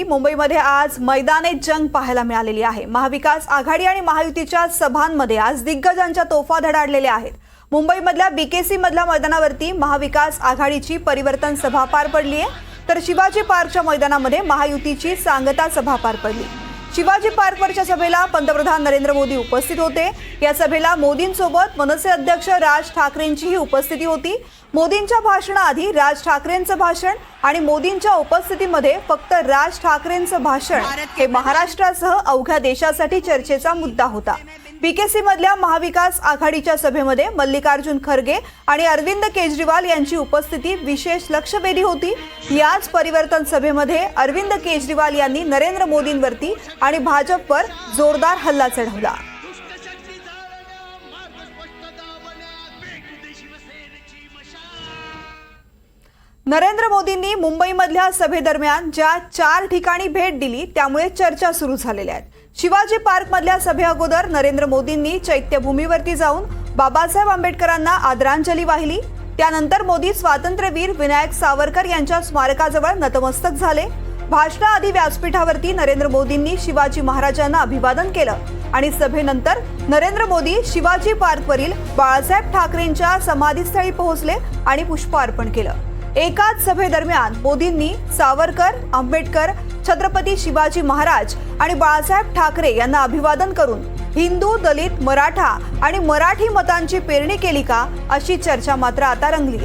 मुंबईमध्ये आज मैदाने जंग पाहायला मिळालेली आहे. महाविकास आघाडी आणि महायुतीच्या सभांमध्ये आज दिग्गजांच्या तोफा धडाडलेल्या आहेत. मुंबईमधल्या बीकेसी मधल्या मैदानावरती महाविकास आघाडीची परिवर्तन सभा पार पडली आहे तर शिवाजी पार्कच्या मैदानामध्ये महायुतीची सांगता सभा पार पडली. शिवाजी पार्कवरच्या सभेला पंतप्रधान नरेंद्र मोदी उपस्थित होते. या सभेला मोदींसोबत मनसे अध्यक्ष राज ठाकरेंचीही उपस्थिती होती. मोदींच्या भाषणाआधी राज ठाकरेंचं भाषण आणि मोदींच्या उपस्थितीमध्ये फक्त राज ठाकरेंचं भाषण हे महाराष्ट्रासह अवघ्या देशासाठी चर्चेचा मुद्दा होता. बीकेसी मधल्या महाविकास आघाडीच्या सभेमध्ये मल्लिकार्जुन खरगे आणि अरविंद केजरीवाल यांची उपस्थिती विशेष लक्षवेधी होती. याच परिवर्तन सभेमध्ये अरविंद केजरीवाल यांनी नरेंद्र मोदींवरती आणि भाजपवर जोरदार हल्ला चढवला. नरेंद्र मोदींनी मुंबईमधल्या सभेदरम्यान ज्या चार ठिकाणी भेट दिली त्यामुळे चर्चा सुरू झालेल्या आहेत. शिवाजी पार्कमधल्या सभेअगोदर नरेंद्र मोदींनी चैत्यभूमीवरती जाऊन बाबासाहेब आंबेडकरांना आदरांजली वाहिली. त्यानंतर मोदी स्वातंत्र्यवीर विनायक सावरकर यांच्या स्मारकाजवळ नतमस्तक झाले. भाषणाआधी व्यासपीठावरती नरेंद्र मोदींनी शिवाजी महाराजांना अभिवादन केलं आणि सभेनंतर नरेंद्र मोदी शिवाजी पार्कवरील बाळासाहेब ठाकरेंच्या समाधीस्थळी पोहोचले आणि पुष्पार्पण केलं. एकाच सभेदरम्यान मोदींनी सावरकर आंबेडकर छत्रपती शिवाजी महाराज आणि बाळासाहेब ठाकरे यांना अभिवादन करून हिंदू दलित मराठा आणि मराठी मतांची पेरणी केली का अशी चर्चा मात्र आता रंगली